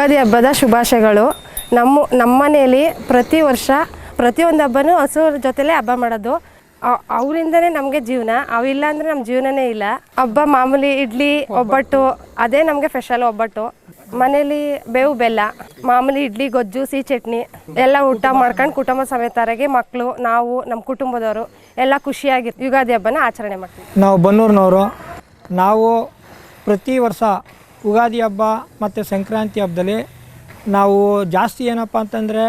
ಯುಗಾದಿ ಹಬ್ಬದ ಶುಭಾಶಯಗಳು. ನಮ್ಮ ನಮ್ಮ ಮನೆಯಲ್ಲಿ ಪ್ರತಿ ವರ್ಷ ಪ್ರತಿಯೊಂದು ಹಬ್ಬನೂ ಹಸುರ ಜೊತೆಲೇ ಹಬ್ಬ ಮಾಡೋದು. ಅವರಿಂದನೇ ನಮಗೆ ಜೀವನ ಅವಿಲ್ಲ ಅಂದರೆ ನಮ್ಮ ಜೀವನನೇ ಇಲ್ಲ. ಹಬ್ಬ ಮಾಮೂಲಿ ಇಡ್ಲಿ, ಒಬ್ಬಟ್ಟು, ಅದೇ ನಮಗೆ ಸ್ಪೆಷಲ್ ಒಬ್ಬಟ್ಟು. ಮನೇಲಿ ಬೇವು ಬೆಲ್ಲ, ಮಾಮೂಲಿ ಇಡ್ಲಿ, ಗೊಜ್ಜು, ಸಿಹಿ ಚಟ್ನಿ, ಎಲ್ಲ ಊಟ ಮಾಡ್ಕೊಂಡು ಕುಟುಂಬ ಸಮೇತರಾಗಿ ಮಕ್ಕಳು ನಾವು, ನಮ್ಮ ಕುಟುಂಬದವರು ಎಲ್ಲ ಖುಷಿಯಾಗಿ ಯುಗಾದಿ ಹಬ್ಬನ ಆಚರಣೆ ಮಾಡ್ತೀವಿ. ನಾವು ಬನ್ನೂರಿನವರು, ನಾವು ಪ್ರತಿ ವರ್ಷ ಯುಗಾದಿ ಹಬ್ಬ ಮತ್ತು ಸಂಕ್ರಾಂತಿ ಹಬ್ಬದಲ್ಲಿ ನಾವು ಜಾಸ್ತಿ ಏನಪ್ಪ ಅಂತಂದರೆ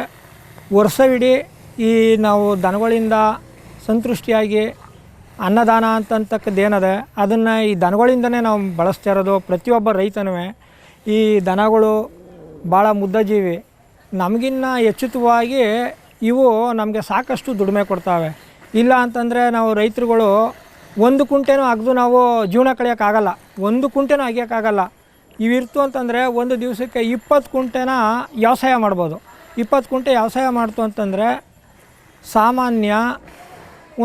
ವರ್ಷವಿಡೀ ಈ ನಾವು ದನಗಳಿಂದ ಸಂತುಷ್ಟಿಯಾಗಿ ಅನ್ನದಾನ ಅಂತಕ್ಕದ್ದು ಅದನ್ನು ಈ ದನಗಳಿಂದನೇ ನಾವು ಬಳಸ್ತಾ ಇರೋದು ಪ್ರತಿಯೊಬ್ಬ ರೈತನೂ ಈ ದನಗಳು ಭಾಳ ಮುದ್ದಜೀವಿ. ನಮಗಿನ್ನ ಹೆಚ್ಚಿತವಾಗಿ ಇವು ನಮಗೆ ಸಾಕಷ್ಟು ದುಡಿಮೆ ಕೊಡ್ತಾವೆ. ಇಲ್ಲ ಅಂತಂದರೆ ನಾವು ರೈತರುಗಳು ಒಂದು ಕುಂಟೆನೂ ಅಗ್ದು ನಾವು ಜೀವನ ಕಳಿಯೋಕ್ಕಾಗಲ್ಲ. ಒಂದು ಕುಂಟೆನೂ ಅಗಿಯೋಕ್ಕಾಗಲ್ಲ. ಇವಿರ್ತು ಅಂತಂದರೆ ಒಂದು ದಿವಸಕ್ಕೆ ಇಪ್ಪತ್ತು ಕುಂಟೆನ ವ್ಯವಸಾಯ ಮಾಡ್ಬೋದು. ಇಪ್ಪತ್ತು ಕುಂಟೆ ವ್ಯವಸಾಯ ಮಾಡ್ತು ಅಂತಂದರೆ ಸಾಮಾನ್ಯ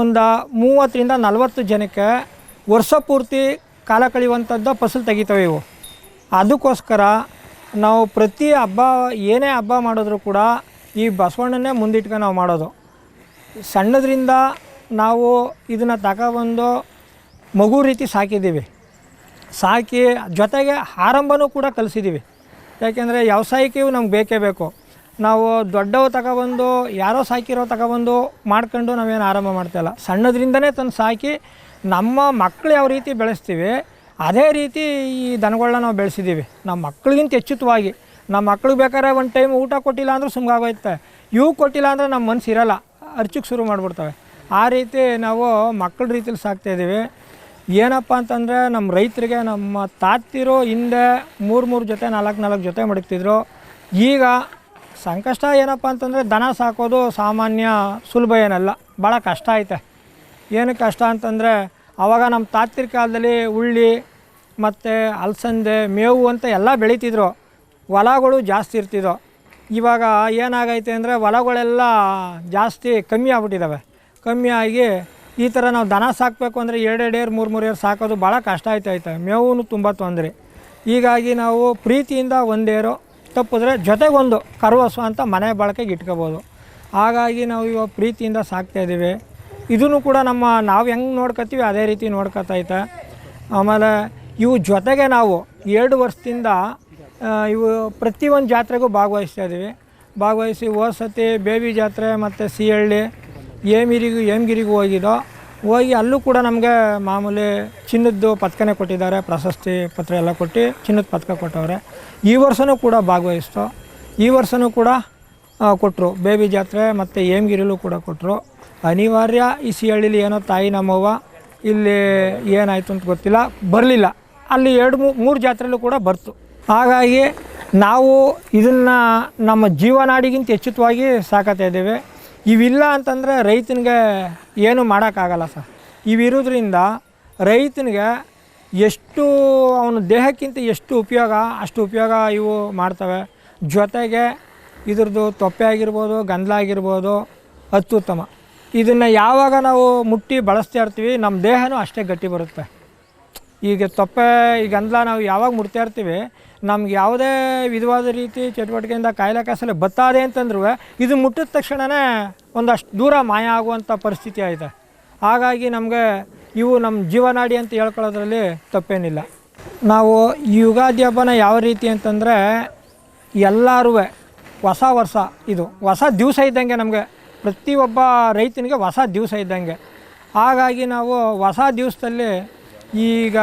ಒಂದು ಮೂವತ್ತರಿಂದ ನಲವತ್ತು ಜನಕ್ಕೆ ವರ್ಷ ಪೂರ್ತಿ ಕಾಲ ಕಳೆಯುವಂಥದ್ದು ಫಸಲು ತೆಗಿತವೆ ಇವು. ಅದಕ್ಕೋಸ್ಕರ ನಾವು ಪ್ರತಿ ಹಬ್ಬ, ಏನೇ ಹಬ್ಬ ಮಾಡಿದ್ರು ಕೂಡ ಈ ಬಸವಣ್ಣನೇ ಮುಂದಿಟ್ಕೊಂಡು ನಾವು ಮಾಡೋದು. ಸಣ್ಣದ್ರಿಂದ ನಾವು ಇದನ್ನು ತಗೊಬಂದು ಮಗು ರೀತಿ ಸಾಕಿದ್ದೀವಿ. ಸಾಕಿ ಜೊತೆಗೆ ಆರಂಭನೂ ಕೂಡ ಕಲಿಸಿದ್ದೀವಿ ಯಾಕೆಂದರೆ ವ್ಯವಸಾಯಕ್ಕೆ ನಮ್ಗೆ ಬೇಕೇ ಬೇಕು. ನಾವು ದೊಡ್ಡವು ತಗೊಬಂದು, ಯಾರೋ ಸಾಕಿರೋ ತಗೊಬಂದು ಮಾಡ್ಕೊಂಡು ನಾವೇನು ಆರಂಭ ಮಾಡ್ತಾಯಿಲ್ಲ ಸಣ್ಣದ್ರಿಂದನೇ ತಂದು ಸಾಕಿ, ನಮ್ಮ ಮಕ್ಕಳು ಯಾವ ರೀತಿ ಬೆಳೆಸ್ತೀವಿ, ಅದೇ ರೀತಿ ಈ ದನಗಳನ್ನ ನಾವು ಬೆಳೆಸಿದ್ದೀವಿ ನಮ್ಮ ಮಕ್ಕಳಿಗಿಂತ ಹೆಚ್ಚುತವಾಗಿ ನಮ್ಮ ಮಕ್ಳಿಗೆ ಬೇಕಾದ್ರೆ ಒಂದು ಟೈಮ್ ಊಟ ಕೊಟ್ಟಿಲ್ಲ ಅಂದರೂ ಸುಮ್ಗಾಗೋಯ್ತೆ. ಇವು ಕೊಟ್ಟಿಲ್ಲ ಅಂದರೆ ನಮ್ಮ ಮನಸ್ಸು ಇರಲ್ಲ. ಅರ್ಚಕ್ಕೆ ಶುರು ಮಾಡಿಬಿಡ್ತವೆ. ಆ ರೀತಿ ನಾವು ಮಕ್ಕಳ ರೀತಿಲಿ ಸಾಕ್ತಾಯಿದ್ದೀವಿ ಏನಪ್ಪ ಅಂತಂದರೆ ನಮ್ಮ ರೈತರಿಗೆ, ನಮ್ಮ ತಾತಿರು ಹಿಂದೆ ಮೂರು ಮೂರು ಜೊತೆ, ನಾಲ್ಕು ನಾಲ್ಕು ಜೊತೆ ಮಡಗ್ತಿದ್ರು. ಈಗ ಸಂಕಷ್ಟ ಏನಪ್ಪ ಅಂತಂದರೆ ದನ ಸಾಕೋದು ಸಾಮಾನ್ಯ ಸುಲಭ ಏನಲ್ಲ ಭಾಳ ಕಷ್ಟ ಐತೆ. ಏನು ಕಷ್ಟ ಅಂತಂದರೆ ಆವಾಗ ನಮ್ಮ ತಾತಿರ ಕಾಲದಲ್ಲಿ ಉಳ್ಳಿ ಮತ್ತು ಅಲಸಂದೆ, ಮೇವು ಅಂತ ಎಲ್ಲ ಬೆಳೀತಿದ್ರು. ಹೊಲಗಳು ಜಾಸ್ತಿ ಇರ್ತಿದ್ರು ಇವಾಗ ಏನಾಗೈತೆ ಅಂದರೆ ಹೊಲಗಳೆಲ್ಲ ಜಾಸ್ತಿ ಕಮ್ಮಿ ಆಗ್ಬಿಟ್ಟಿದ್ದಾವೆ ಕಮ್ಮಿ ಆಗಿ ಈ ಥರ ನಾವು ದನ ಸಾಕಬೇಕು ಅಂದರೆ ಎರಡೆರಡು ಏರ್ ಮೂರು ಮೂರು ಏರ್ ಸಾಕೋದು ಭಾಳ ಕಷ್ಟ ಆಯ್ತೈತೆ ಮೇವು ತುಂಬ ತೊಂದರೆ. ಹೀಗಾಗಿ ನಾವು ಪ್ರೀತಿಯಿಂದ ಒಂದೇರು ತಪ್ಪಿದ್ರೆ ಜೊತೆಗೊಂದು ಕರುವಸು ಅಂತ ಮನೆ ಬಳಕೆಗೆ ಇಟ್ಕೋಬೋದು. ಹಾಗಾಗಿ ನಾವು ಇವಾಗ ಪ್ರೀತಿಯಿಂದ ಸಾಕ್ತಾಯಿದ್ದೀವಿ ಇದನ್ನು ಕೂಡ ನಮ್ಮ ನಾವು ಹೆಂಗೆ ನೋಡ್ಕೋತೀವಿ ಅದೇ ರೀತಿ ನೋಡ್ಕೊತೈತೆ ಆಮೇಲೆ ಇವು ಜೊತೆಗೆ ನಾವು ಎರಡು ವರ್ಷದಿಂದ ಇವು ಪ್ರತಿಯೊಂದು ಜಾತ್ರೆಗೂ ಭಾಗವಹಿಸ್ತಾ ಇದ್ದೀವಿ. ಭಾಗವಹಿಸಿ ಹೋದ ಸತಿ ಬೇಬಿ ಜಾತ್ರೆ ಮತ್ತು ಸಿಹಳ್ಳಿ ಏಮಿರಿಗೂ ಏಮಗಿರಿಗೂ ಹೋಗಿದ್ದೋ, ಹೋಗಿ ಅಲ್ಲೂ ಕೂಡ ನಮಗೆ ಮಾಮೂಲಿ ಚಿನ್ನದ್ದು ಪದಕನೇ ಕೊಟ್ಟಿದ್ದಾರೆ, ಪ್ರಶಸ್ತಿ ಪತ್ರ ಎಲ್ಲ ಕೊಟ್ಟು ಚಿನ್ನದ ಪದಕ ಕೊಟ್ಟವ್ರೆ. ಈ ವರ್ಷವೂ ಕೂಡ ಭಾಗವಹಿಸ್ತು. ಈ ವರ್ಷವೂ ಕೂಡ ಕೊಟ್ಟರು ಬೇಬಿ ಜಾತ್ರೆ ಮತ್ತು ಏಮಗಿರಿಲೂ ಕೂಡ ಕೊಟ್ಟರು ಅನಿವಾರ್ಯ, ಈ ಸಿಹಳ್ಳಿಲಿ ಏನೋ ತಾಯಿ ನಮ್ಮವ್ವ, ಇಲ್ಲಿ ಏನಾಯಿತು ಅಂತ ಗೊತ್ತಿಲ್ಲ. ಬರಲಿಲ್ಲ. ಅಲ್ಲಿ ಎರಡು ಮೂರು ಜಾತ್ರೆಯಲ್ಲೂ ಕೂಡ ಬರ್ತು. ಹಾಗಾಗಿ ನಾವು ಇದನ್ನು ನಮ್ಮ ಜೀವನಾಡಿಗಿಂತ ಹೆಚ್ಚಿತವಾಗಿ ಸಾಕತ್ತಾ ಇದ್ದೇವೆ. ಇವಿಲ್ಲ ಅಂತಂದರೆ ರೈತನಿಗೆ ಏನು ಮಾಡೋಕ್ಕಾಗಲ್ಲ ಸರ್. ಇವಿರೋದ್ರಿಂದ ರೈತನಿಗೆ ಎಷ್ಟು ಅವನ ದೇಹಕ್ಕಿಂತ ಎಷ್ಟು ಉಪಯೋಗ, ಅಷ್ಟು ಉಪಯೋಗ ಇವು ಮಾಡ್ತವೆ. ಜೊತೆಗೆ ಇದ್ರದ್ದು ತೊಪ್ಪೆ ಆಗಿರ್ಬೋದು ಗಂಧಲ ಆಗಿರ್ಬೋದು ಅತ್ಯುತ್ತಮ. ಇದನ್ನು ಯಾವಾಗ ನಾವು ಮುಟ್ಟಿ ಬಳಸ್ತಾ ಇರ್ತೀವಿ, ನಮ್ಮ ದೇಹನೂ ಅಷ್ಟೇ ಗಟ್ಟಿ ಬರುತ್ತೆ. ಈಗ ತೊಪ್ಪೆ, ಈ ಗಂಧಲ ನಾವು ಯಾವಾಗ ಮುಟ್ತಾ ಇರ್ತೀವಿ ನಮ್ಗೆ ಯಾವುದೇ ವಿಧವಾದ ರೀತಿ ಚಟುವಟಿಕೆಯಿಂದ ಕಾಯಿಲೆ ಕಾಸಲೆ ಬತ್ತಾದೆ ಅಂತಂದ್ರೂ, ಇದು ಮುಟ್ಟಿದ ತಕ್ಷಣವೇ ಒಂದಷ್ಟು ದೂರ ಮಾಯ ಆಗುವಂಥ ಪರಿಸ್ಥಿತಿ ಆಯಿತು. ಹಾಗಾಗಿ ನಮಗೆ ಇವು ನಮ್ಮ ಜೀವನಾಡಿ ಅಂತ ಹೇಳ್ಕೊಳ್ಳೋದ್ರಲ್ಲಿ ತಪ್ಪೇನಿಲ್ಲ. ನಾವು ಯುಗಾದಿ ಹಬ್ಬನ ಯಾವ ರೀತಿ ಅಂತಂದರೆ, ಎಲ್ಲರೂ ಹೊಸ ವರ್ಷ ಇದು. ಹೊಸ ದಿವಸ ಇದ್ದಂಗೆ ನಮಗೆ, ಪ್ರತಿಯೊಬ್ಬ ರೈತನಿಗೆ ಹೊಸ ದಿವಸ ಇದ್ದಂಗೆ. ಹಾಗಾಗಿ ನಾವು ಹೊಸ ದಿವಸದಲ್ಲಿ ಈಗ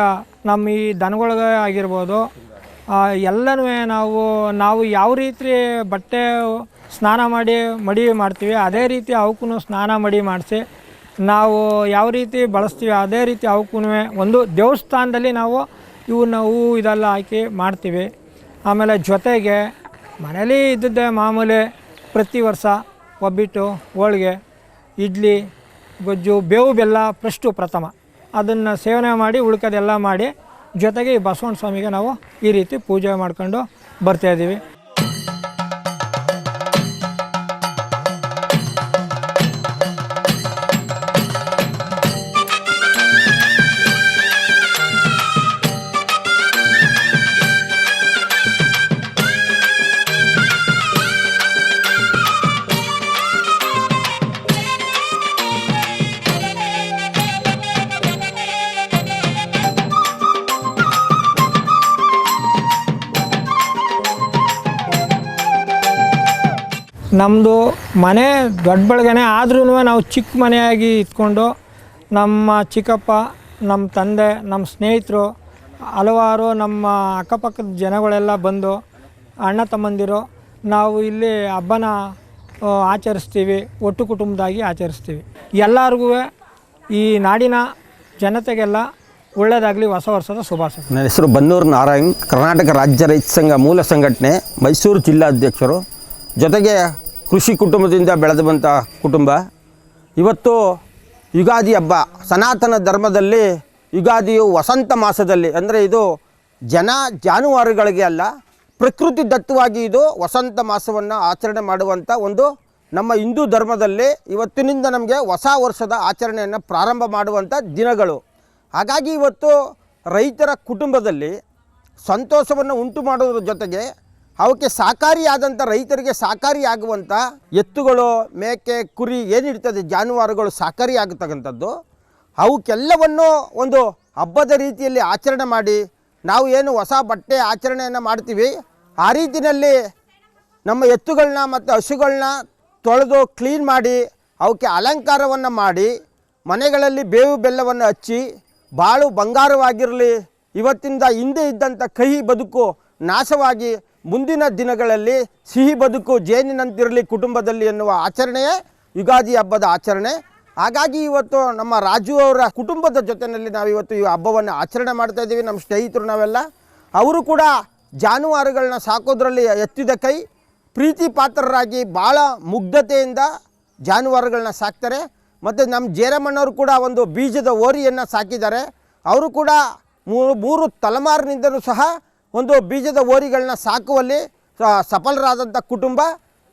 ನಮ್ಮ ಈ ದನಗಳಿಗೆ ಆಗಿರ್ಬೋದು ಎಲ್ಲನೂ ನಾವು ನಾವು ಯಾವ ರೀತಿ ಬಟ್ಟೆ ಸ್ನಾನ ಮಾಡಿ, ಮಡಿ ಮಾಡ್ತೀವಿ, ಅದೇ ರೀತಿ ಅವಕ್ಕೂ ಸ್ನಾನ ಮಡಿ ಮಾಡಿಸಿ, ನಾವು ಯಾವ ರೀತಿ ಬಳಸ್ತೀವಿ, ಅದೇ ರೀತಿ ಅವಕ್ಕೂ ಒಂದು ದೇವಸ್ಥಾನದಲ್ಲಿ ನಾವು ಇವನ್ನ ಹೂವು ಇದೆಲ್ಲ ಹಾಕಿ ಮಾಡ್ತೀವಿ. ಆಮೇಲೆ ಜೊತೆಗೆ ಮನೇಲಿ ಇದ್ದದ್ದೇ ಮಾಮೂಲಿ ಪ್ರತಿ ವರ್ಷ ಒಬ್ಬಿಟ್ಟು ಹೋಳಿಗೆ, ಇಡ್ಲಿ, ಗೊಜ್ಜು, ಬೇವು ಬೆಲ್ಲ ಫಸ್ಟು ಪ್ರಥಮ. ಅದನ್ನು ಸೇವನೆ ಮಾಡಿ, ಉಳ್ಕೋದೆಲ್ಲ ಮಾಡಿ ಜೊತೆಗೆ ಈ ಬಸವಣ್ಣ ಸ್ವಾಮಿಗೆ ನಾವು ಈ ರೀತಿ ಪೂಜೆ ಮಾಡ್ಕೊಂಡು ಬರ್ತಾಯಿದ್ದೀವಿ ನಮ್ಮದು ಮನೆ ದೊಡ್ಡ ಬಳಗನೇ ಆದ್ರೂ ನಾವು ಚಿಕ್ಕ ಮನೆಯಾಗಿ ಇಟ್ಕೊಂಡು ನಮ್ಮ ಚಿಕ್ಕಪ್ಪ, ನಮ್ಮ ತಂದೆ, ನಮ್ಮ ಸ್ನೇಹಿತರು, ಹಲವಾರು ನಮ್ಮ ಅಕ್ಕಪಕ್ಕದ ಜನಗಳೆಲ್ಲ ಬಂದು ಅಣ್ಣ ತಮ್ಮಂದಿರು ನಾವು ಇಲ್ಲಿ ಹಬ್ಬನ ಆಚರಿಸ್ತೀವಿ, ಒಟ್ಟು ಕುಟುಂಬದಾಗಿ ಆಚರಿಸ್ತೀವಿ. ಎಲ್ಲರಿಗೂ ಈ ನಾಡಿನ ಜನತೆಗೆಲ್ಲ ಒಳ್ಳೆಯದಾಗಲಿ ಹೊಸ ವರ್ಷದ ಶುಭಾಶಯ. ನನ್ನ ಹೆಸರು ಬನ್ನೂರು ನಾರಾಯಣ್, ಕರ್ನಾಟಕ ರಾಜ್ಯ ರೈತ ಸಂಘ ಮೂಲ ಸಂಘಟನೆ ಮೈಸೂರು ಜಿಲ್ಲಾಧ್ಯಕ್ಷರು. ಜೊತೆಗೆ ಕೃಷಿ ಕುಟುಂಬದಿಂದ ಬೆಳೆದು ಬಂಥ ಕುಟುಂಬ. ಇವತ್ತು ಯುಗಾದಿ ಹಬ್ಬ, ಸನಾತನ ಧರ್ಮದಲ್ಲಿ ಯುಗಾದಿಯು ವಸಂತ ಮಾಸದಲ್ಲಿ ಅಂದರೆ ಇದು ಜನ ಜಾನುವಾರುಗಳಿಗೆ ಅಲ್ಲ, ಪ್ರಕೃತಿ ದತ್ತವಾಗಿ ಇದು ವಸಂತ ಮಾಸವನ್ನು ಆಚರಣೆ ಮಾಡುವಂಥ ಒಂದು ನಮ್ಮ ಹಿಂದೂ ಧರ್ಮದಲ್ಲಿ ಇವತ್ತಿನಿಂದ ನಮಗೆ ಹೊಸ ವರ್ಷದ ಆಚರಣೆಯನ್ನು ಪ್ರಾರಂಭ ಮಾಡುವಂಥ ದಿನಗಳು. ಹಾಗಾಗಿ ಇವತ್ತು ರೈತರ ಕುಟುಂಬದಲ್ಲಿ ಸಂತೋಷವನ್ನು ಉಂಟು ಮಾಡೋದ್ರ ಜೊತೆಗೆ ಅವಕ್ಕೆ ಸಹಕಾರಿಯಾದಂಥ ರೈತರಿಗೆ ಸಹಕಾರಿಯಾಗುವಂಥ ಎತ್ತುಗಳು, ಮೇಕೆ, ಕುರಿ ಏನಿರ್ತದೆ, ಜಾನುವಾರುಗಳು ಸಹಕಾರಿಯಾಗತಕ್ಕಂಥದ್ದು ಅವಕ್ಕೆಲ್ಲವನ್ನು ಒಂದು ಹಬ್ಬದ ರೀತಿಯಲ್ಲಿ ಆಚರಣೆ ಮಾಡಿ, ನಾವು ಏನು ಹೊಸ ಬಟ್ಟೆ ಆಚರಣೆಯನ್ನು ಮಾಡ್ತೀವಿ, ಆ ರೀತಿಯಲ್ಲಿ ನಮ್ಮ ಎತ್ತುಗಳನ್ನ ಮತ್ತು ಹಸುಗಳನ್ನ ತೊಳೆದು ಕ್ಲೀನ್ ಮಾಡಿ, ಅವಕ್ಕೆ ಅಲಂಕಾರವನ್ನು ಮಾಡಿ, ಮನೆಗಳಲ್ಲಿ ಬೇವು ಬೆಲ್ಲವನ್ನು ಹಚ್ಚಿ, ಬಾಳು ಬಂಗಾರವಾಗಿರಲಿ, ಇವತ್ತಿಂದ ಹಿಂದೆ ಇದ್ದಂಥ ಕಹಿ ಬದುಕು ನಾಶವಾಗಿ ಮುಂದಿನ ದಿನಗಳಲ್ಲಿ ಸಿಹಿ ಬದುಕು ಜೇನಿನಂತಿರಲಿ ಕುಟುಂಬದಲ್ಲಿ ಎನ್ನುವ ಆಚರಣೆಯೇ ಯುಗಾದಿ ಹಬ್ಬದ ಆಚರಣೆ. ಹಾಗಾಗಿ ಇವತ್ತು ನಮ್ಮ ರಾಜು ಅವರ ಕುಟುಂಬದ ಜೊತೆಯಲ್ಲಿ ನಾವು ಇವತ್ತು ಈ ಹಬ್ಬವನ್ನು ಆಚರಣೆ ಮಾಡ್ತಾ ಇದ್ದೀವಿ, ನಮ್ಮ ಸ್ನೇಹಿತರು ನಾವೆಲ್ಲ. ಅವರು ಕೂಡ ಜಾನುವಾರುಗಳನ್ನ ಸಾಕೋದ್ರಲ್ಲಿ ಎತ್ತಿದ ಕೈ, ಪ್ರೀತಿ ಪಾತ್ರರಾಗಿ ಭಾಳ ಮುಗ್ಧತೆಯಿಂದ ಜಾನುವಾರುಗಳನ್ನ ಸಾಕ್ತಾರೆ. ಮತ್ತು ನಮ್ಮ ಜೇರಮ್ಮನವರು ಕೂಡ ಒಂದು ಬೀಜದ ಓರಿಯನ್ನು ಸಾಕಿದ್ದಾರೆ. ಅವರು ಕೂಡ ಮೂರು ಮೂರು ತಲೆಮಾರಿನಿಂದಲೂ ಸಹ ಒಂದು ಬೀಜದ ಓರಿಗಳನ್ನ ಸಾಕುವಲ್ಲಿ ಸಫಲರಾದಂಥ ಕುಟುಂಬ.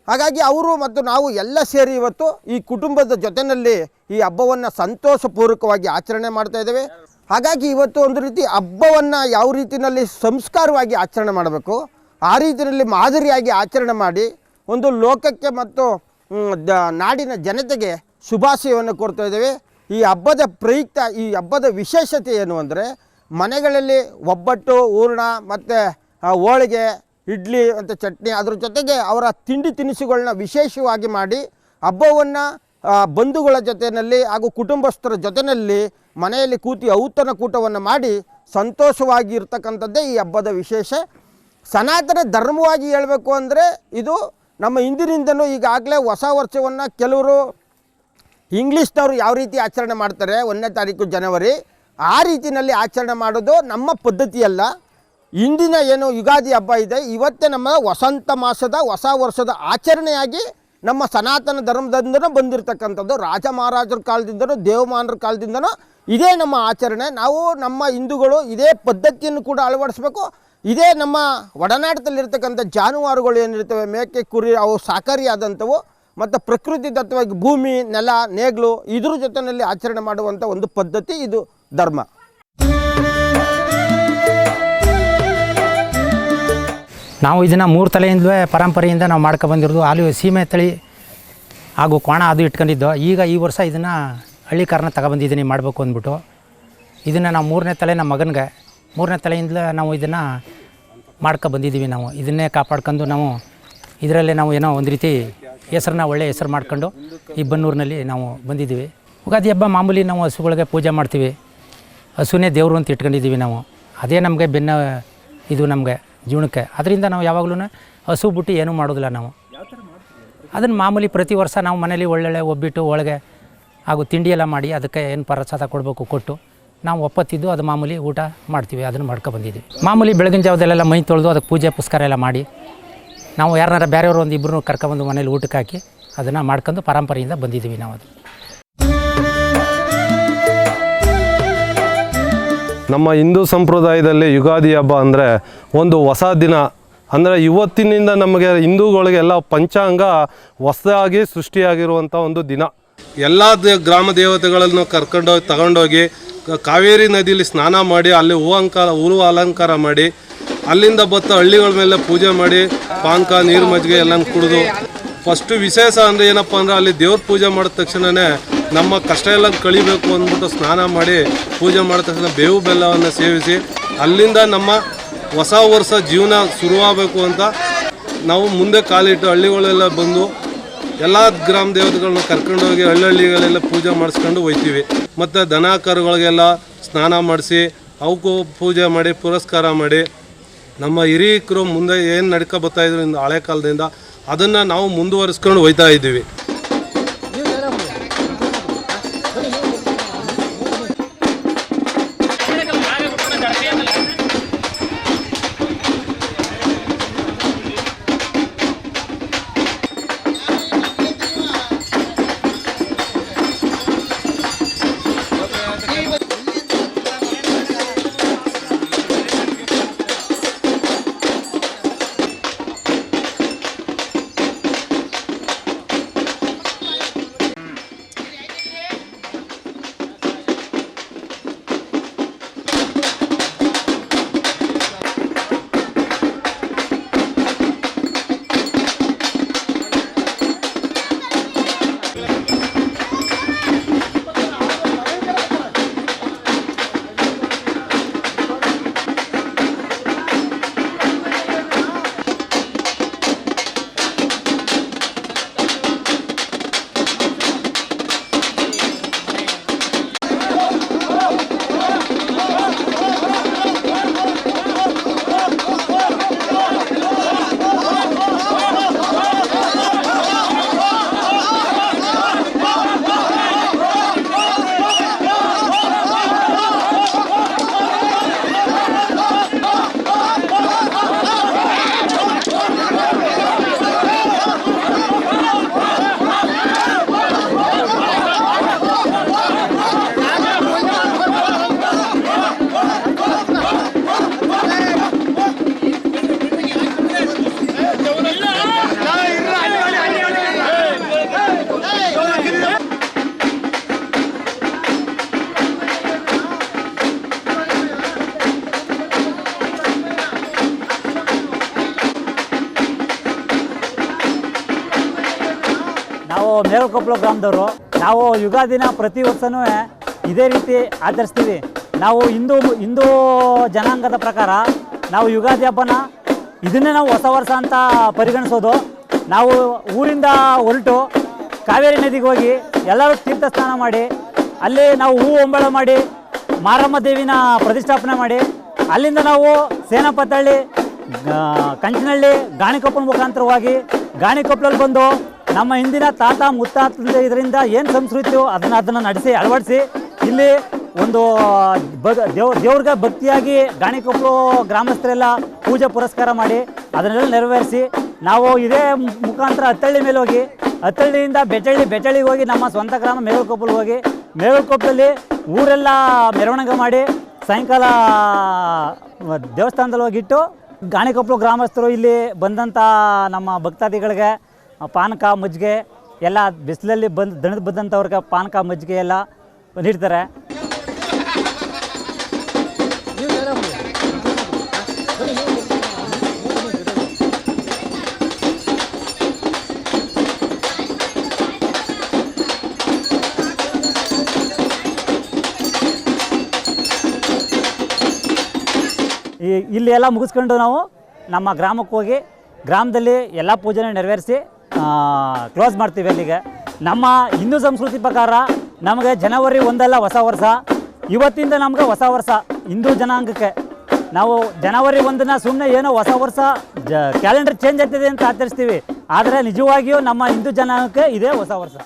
ಹಾಗಾಗಿ ಅವರು ಮತ್ತು ನಾವು ಎಲ್ಲ ಸೇರಿ ಇವತ್ತು ಈ ಕುಟುಂಬದ ಜೊತೆಯಲ್ಲಿ ಈ ಹಬ್ಬವನ್ನು ಸಂತೋಷಪೂರ್ವಕವಾಗಿ ಆಚರಣೆ ಮಾಡ್ತಾ ಇದ್ದೇವೆ. ಹಾಗಾಗಿ ಇವತ್ತು ಒಂದು ರೀತಿ ಹಬ್ಬವನ್ನು ಯಾವ ರೀತಿಯಲ್ಲಿ ಸಂಸ್ಕಾರವಾಗಿ ಆಚರಣೆ ಮಾಡಬೇಕು, ಆ ರೀತಿಯಲ್ಲಿ ಮಾದರಿಯಾಗಿ ಆಚರಣೆ ಮಾಡಿ, ಒಂದು ಲೋಕಕ್ಕೆ ಮತ್ತು ನಾಡಿನ ಜನತೆಗೆ ಶುಭಾಶಯವನ್ನು ಕೊಡ್ತಾ ಇದ್ದೇವೆ. ಈ ಹಬ್ಬದ ಪ್ರಯುಕ್ತ, ಈ ಹಬ್ಬದ ವಿಶೇಷತೆ ಏನು ಅಂದರೆ ಮನೆಗಳಲ್ಲಿ ಒಬ್ಬಟ್ಟು, ಹೂರ್ಣ ಮತ್ತು ಹೋಳಿಗೆ, ಇಡ್ಲಿ ಮತ್ತು ಚಟ್ನಿ ಅದ್ರ ಜೊತೆಗೆ ಅವರ ತಿಂಡಿ ತಿನಿಸುಗಳನ್ನ ವಿಶೇಷವಾಗಿ ಮಾಡಿ ಹಬ್ಬವನ್ನು ಬಂಧುಗಳ ಜೊತೆಯಲ್ಲಿ ಹಾಗೂ ಕುಟುಂಬಸ್ಥರ ಜೊತೆಯಲ್ಲಿ ಮನೆಯಲ್ಲಿ ಕೂತಿ ಔತಣ ಕೂಟವನ್ನು ಮಾಡಿ ಸಂತೋಷವಾಗಿ ಇರ್ತಕ್ಕಂಥದ್ದೇ ಈ ಹಬ್ಬದ ವಿಶೇಷ. ಸನಾತನ ಧರ್ಮವಾಗಿ ಹೇಳಬೇಕು ಅಂದರೆ ಇದು ನಮ್ಮ ಹಿಂದಿನಿಂದನೂ ಈಗಾಗಲೇ ಹೊಸ ವರ್ಷವನ್ನು ಕೆಲವರು ಇಂಗ್ಲೀಷ್ನವರು ಯಾವ ರೀತಿ ಆಚರಣೆ ಮಾಡ್ತಾರೆ ಒಂದನೇ ತಾರೀಕು ಜನವರಿ. ಆ ರೀತಿಯಲ್ಲಿ ಆಚರಣೆ ಮಾಡೋದು ನಮ್ಮ ಪದ್ಧತಿಯಲ್ಲ. ಇಂದಿನ ಏನು ಯುಗಾದಿ ಹಬ್ಬ ಇದೆ, ಇವತ್ತೇ ನಮ್ಮ ವಸಂತ ಮಾಸದ ಹೊಸ ವರ್ಷದ ಆಚರಣೆಯಾಗಿ ನಮ್ಮ ಸನಾತನ ಧರ್ಮದಿಂದನೂ ಬಂದಿರತಕ್ಕಂಥದ್ದು. ರಾಜ ಮಹಾರಾಜರ ಕಾಲದಿಂದನೂ ದೇವಮಾನರ ಕಾಲದಿಂದನೂ ಇದೇ ನಮ್ಮ ಆಚರಣೆ. ನಾವು ನಮ್ಮ ಹಿಂದೂಗಳು ಇದೇ ಪದ್ಧತಿಯನ್ನು ಕೂಡ ಅಳವಡಿಸ್ಬೇಕು. ಇದೇ ನಮ್ಮ ಒಡನಾಟದಲ್ಲಿರ್ತಕ್ಕಂಥ ಜಾನುವಾರುಗಳು ಏನಿರ್ತವೆ, ಮೇಕೆ, ಕುರಿ, ಅವು ಸಾಕಾರಿಯಾದಂಥವು ಮತ್ತು ಪ್ರಕೃತಿ ದತ್ತವಾಗಿ ಭೂಮಿ, ನೆಲ, ನೇಗ್ಲು, ಇದ್ರ ಜೊತೆಯಲ್ಲಿ ಆಚರಣೆ ಮಾಡುವಂಥ ಒಂದು ಪದ್ಧತಿ ಇದು. ಧರ್ಮ. ನಾವು ಇದನ್ನು ಮೂರು ತಲೆಯಿಂದಲೇ ಪರಂಪರೆಯಿಂದ ನಾವು ಮಾಡ್ಕೊಬಂದಿರೋದು ಅಲ್ಲಿ ಸೀಮೆ ತಳಿ ಹಾಗೂ ಕೋಣ ಅದು ಇಟ್ಕೊಂಡಿದ್ದು. ಈಗ ಈ ವರ್ಷ ಇದನ್ನು ಹಳ್ಳಿ ಕಾರನ್ನ ತಗೊಬಂದಿದ್ದೀನಿ ಮಾಡಬೇಕು ಅಂದ್ಬಿಟ್ಟು. ಇದನ್ನು ನಾವು ಮೂರನೇ ತಲೆ ನಮ್ಮ ಮಗನಿಗೆ ಮೂರನೇ ತಲೆಯಿಂದಲೇ ನಾವು ಇದನ್ನು ಮಾಡ್ಕೊ ಬಂದಿದ್ದೀವಿ ನಾವು. ಇದನ್ನೇ ಕಾಪಾಡ್ಕೊಂಡು ನಾವು ಇದರಲ್ಲೇ ನಾವು ಏನೋ ಒಂದು ರೀತಿ ಹೆಸರನ್ನ ಒಳ್ಳೆಯ ಹೆಸರು ಮಾಡ್ಕೊಂಡು ಈ ಬನ್ನೂರಿನಲ್ಲಿ ನಾವು ಬಂದಿದ್ದೀವಿ. ಯುಗಾದಿ ಹಬ್ಬ ಮಾಮೂಲಿ ನಾವು ಹಸುಗಳಿಗೆ ಪೂಜೆ ಮಾಡ್ತೀವಿ. ಹಸುನೇ ದೇವರು ಅಂತ ಇಟ್ಕೊಂಡಿದ್ದೀವಿ ನಾವು. ಅದೇ ನಮಗೆ ಬೆನ್ನ ಇದು ನಮಗೆ, ಜೀವನಕ್ಕೆ. ಅದರಿಂದ ನಾವು ಯಾವಾಗಲೂ ಹಸು ಬಿಟ್ಟು ಏನೂ ಮಾಡೋದಿಲ್ಲ ನಾವು. ಅದನ್ನು ಮಾಮೂಲಿ ಪ್ರತಿ ವರ್ಷ ನಾವು ಮನೇಲಿ ಒಳ್ಳೊಳ್ಳೆ ಒಬ್ಬಿಟ್ಟು ಒಳಗೆ ಹಾಗೂ ತಿಂಡಿ ಎಲ್ಲ ಮಾಡಿ ಅದಕ್ಕೆ ಏನು ಪ್ರಸಾದ ಕೊಡಬೇಕು ಕೊಟ್ಟು ನಾವು ಒಪ್ಪತ್ತಿದ್ದು ಅದು ಮಾಮೂಲಿ ಊಟ ಮಾಡ್ತೀವಿ, ಅದನ್ನು ಮಾಡ್ಕೊ ಬಂದಿದ್ವಿ ಮಾಮೂಲಿ ಬೆಳಗಿನ ಜಾವದಲ್ಲೆಲ್ಲ ಮೈ ತೊಳೆದು ಅದಕ್ಕೆ ಪೂಜೆ ಪುಸ್ಕಾರ ಎಲ್ಲ ಮಾಡಿ ನಾವು ಯಾರನ್ನಾರ ಬೇರೆಯವರು ಒಂದು ಇಬ್ಬರು ಕರ್ಕೊಬಂದು ಮನೇಲಿ ಊಟಕ್ಕೆ ಹಾಕಿ ಅದನ್ನು ಮಾಡ್ಕೊಂಡು ಪರಂಪರೆಯಿಂದ ಬಂದಿದ್ದೀವಿ ನಾವು ಅದು. ನಮ್ಮ ಹಿಂದೂ ಸಂಪ್ರದಾಯದಲ್ಲಿ ಯುಗಾದಿ ಹಬ್ಬ ಅಂದರೆ ಒಂದು ಹೊಸ ದಿನ. ಅಂದರೆ ಇವತ್ತಿನಿಂದ ನಮಗೆ ಹಿಂದೂಗಳಿಗೆಲ್ಲ ಪಂಚಾಂಗ ಹೊಸದಾಗಿ ಸೃಷ್ಟಿಯಾಗಿರುವಂಥ ಒಂದು ದಿನ. ಎಲ್ಲ ಗ್ರಾಮ ದೇವತೆಗಳನ್ನು ಕರ್ಕೊಂಡೋಗಿ, ತಗೊಂಡೋಗಿ ಕಾವೇರಿ ನದಿಯಲ್ಲಿ ಸ್ನಾನ ಮಾಡಿ, ಅಲ್ಲಿ ಹೂ ಅಲಂಕಾರ ಅಲಂಕಾರ ಮಾಡಿ, ಅಲ್ಲಿಂದ ಬತ್ತ ಹಳ್ಳಿಗಳ ಮೇಲೆ ಪೂಜೆ ಮಾಡಿ ಪಾನಕ ನೀರು ಮಜ್ಜಿಗೆ ಎಲ್ಲ ಕುಡಿದು. ಫಸ್ಟು ವಿಶೇಷ ಅಂದರೆ ಏನಪ್ಪ ಅಂದರೆ ಅಲ್ಲಿ ದೇವ್ರ ಪೂಜೆ ಮಾಡಿದ ತಕ್ಷಣವೇ ನಮ್ಮ ಕಷ್ಟ ಎಲ್ಲ ಕಳಿಬೇಕು ಅಂದ್ಬಿಟ್ಟು ಸ್ನಾನ ಮಾಡಿ ಪೂಜೆ ಮಾಡಿದ ತಕ್ಷಣ ಬೇವು ಬೆಲ್ಲವನ್ನು ಸೇವಿಸಿ ಅಲ್ಲಿಂದ ನಮ್ಮ ಹೊಸ ವರ್ಷ ಜೀವನ ಶುರುವಾಗಬೇಕು ಅಂತ ನಾವು ಮುಂದೆ ಕಾಲಿಟ್ಟು ಹಳ್ಳಿಗಳೆಲ್ಲ ಬಂದು ಎಲ್ಲ ಗ್ರಾಮ ದೇವತೆಗಳನ್ನ ಕರ್ಕೊಂಡೋಗಿ ಹಳ್ಳಿಗಳೆಲ್ಲ ಪೂಜೆ ಮಾಡಿಸ್ಕೊಂಡು ಹೋಯ್ತೀವಿ. ಮತ್ತು ದನ ಕರುಗಳಿಗೆಲ್ಲ ಸ್ನಾನ ಮಾಡಿಸಿ ಅವಕ್ಕೂ ಪೂಜೆ ಮಾಡಿ, ಪುರಸ್ಕಾರ ಮಾಡಿ ನಮ್ಮ ಹಿರಿಯಕರು ಮುಂದೆ ಏನು ನಡ್ಕೊ ಬರ್ತಾಯಿದ್ರು ಹಳೆ ಕಾಲದಿಂದ ಅದನ್ನು ನಾವು ಮುಂದುವರಿಸ್ಕೊಂಡು ಹೋಯ್ತಾ ಇದ್ದೀವಿ. ಮೇಲ್ಕೊಪ್ಪಲು ಗ್ರಾಮದವರು ನಾವು ಯುಗಾದಿನ ಪ್ರತಿ ವರ್ಷನೂ ಇದೇ ರೀತಿ ಆಚರಿಸ್ತೀವಿ. ನಾವು ಹಿಂದೂ ಹಿಂದೂ ಜನಾಂಗದ ಪ್ರಕಾರ ನಾವು ಯುಗಾದಿ ಹಬ್ಬನ ಇದನ್ನೇ ನಾವು ಹೊಸ ವರ್ಷ ಅಂತ ಪರಿಗಣಿಸೋದು. ನಾವು ಊರಿಂದ ಹೊರಟು ಕಾವೇರಿ ನದಿಗೆ ಹೋಗಿ ಎಲ್ಲರೂ ತೀರ್ಥ ಸ್ನಾನ ಮಾಡಿ, ಅಲ್ಲಿ ನಾವು ಹೂ ಹೊಂಬಳ ಮಾಡಿ, ಮಾರಮ್ಮ ದೇವಿನ ಪ್ರತಿಷ್ಠಾಪನೆ ಮಾಡಿ, ಅಲ್ಲಿಂದ ನಾವು ಸೇನಾಪತ್ತಳ್ಳಿ ಕಂಚಿನಹಳ್ಳಿ ಗಾಣಿಕೊಪ್ಪನ ಮುಖಾಂತರವಾಗಿ ಗಾಣಿಕೊಪ್ಪಲಲ್ಲಿ ಬಂದು ನಮ್ಮ ಹಿಂದಿನ ತಾತ ಮುತ್ತಾತ ಇದರಿಂದ ಏನು ಸಂಸ್ಕೃತಿಯೋ ಅದನ್ನು ಅದನ್ನು ನಡೆಸಿ, ಅಳವಡಿಸಿ, ಇಲ್ಲಿ ಒಂದು ದೇವ್, ದೇವ್ರಿಗೆ ಭಕ್ತಿಯಾಗಿ ಗಾಣಿಕೊಪ್ಪಲು ಗ್ರಾಮಸ್ಥರೆಲ್ಲ ಪೂಜೆ ಪುರಸ್ಕಾರ ಮಾಡಿ ಅದನ್ನೆಲ್ಲ ನೆರವೇರಿಸಿ ನಾವು ಇದೇ ಮುಖಾಂತರ ಹತ್ತಳ್ಳಿ ಮೇಲೆ ಹೋಗಿ, ಹತ್ತಳ್ಳಿಯಿಂದ ಬೆಟ್ಟಳ್ಳಿ ಬೆಟ್ಟಳ್ಳಿಗೆ ಹೋಗಿ ನಮ್ಮ ಸ್ವಂತ ಗ್ರಾಮ ಮೇಲುಕೊಪ್ಪಲ್ಲಿ ಹೋಗಿ ಮೇಲುಕೊಪ್ಪಲಲ್ಲಿ ಊರೆಲ್ಲ ಮೆರವಣಿಗೆ ಮಾಡಿ ಸಾಯಂಕಾಲ ದೇವಸ್ಥಾನದಲ್ಲಿ ಹೋಗಿಟ್ಟು ಗಾಣಿಕೊಪ್ಪಲು ಗ್ರಾಮಸ್ಥರು ಇಲ್ಲಿ ಬಂದಂಥ ನಮ್ಮ ಭಕ್ತಾದಿಗಳಿಗೆ ಪಾನಕ ಮಜ್ಜಿಗೆ ಎಲ್ಲ ಬಿಸಿಲಲ್ಲಿ ಬಂದು ದಣದ ಬಂದಂಥವ್ರಿಗೆ ಪಾನಕ ಮಜ್ಜಿಗೆ ಎಲ್ಲ ನೀಡ್ತಾರೆ. ಈ ಇಲ್ಲಿ ಎಲ್ಲ ಮುಗಿಸ್ಕೊಂಡು ನಾವು ನಮ್ಮ ಗ್ರಾಮಕ್ಕೆ ಹೋಗಿ ಗ್ರಾಮದಲ್ಲಿ ಎಲ್ಲ ಪೂಜೆನ ನೆರವೇರಿಸಿ ಕ್ಲೋಸ್ ಮಾಡ್ತೀವಿ ಅಲ್ಲಿಗೆ. ನಮ್ಮ ಹಿಂದೂ ಸಂಸ್ಕೃತಿ ಪ್ರಕಾರ ನಮಗೆ ಜನವರಿ ಒಂದಲ್ಲ ಹೊಸ ವರ್ಷ. ಇವತ್ತಿಂದ ನಮಗೆ ಹೊಸ ವರ್ಷ, ಹಿಂದೂ ಜನಾಂಗಕ್ಕೆ. ನಾವು ಜನವರಿ ಒಂದನ್ನ ಸುಮ್ಮನೆ ಏನೋ ಹೊಸ ವರ್ಷ ಕ್ಯಾಲೆಂಡರ್ ಚೇಂಜ್ ಆಗ್ತಿದೆ ಅಂತ ಆಚರಿಸ್ತೀವಿ. ಆದರೆ ನಿಜವಾಗಿಯೂ ನಮ್ಮ ಹಿಂದೂ ಜನಾಂಗಕ್ಕೆ ಇದೇ ಹೊಸ ವರ್ಷ.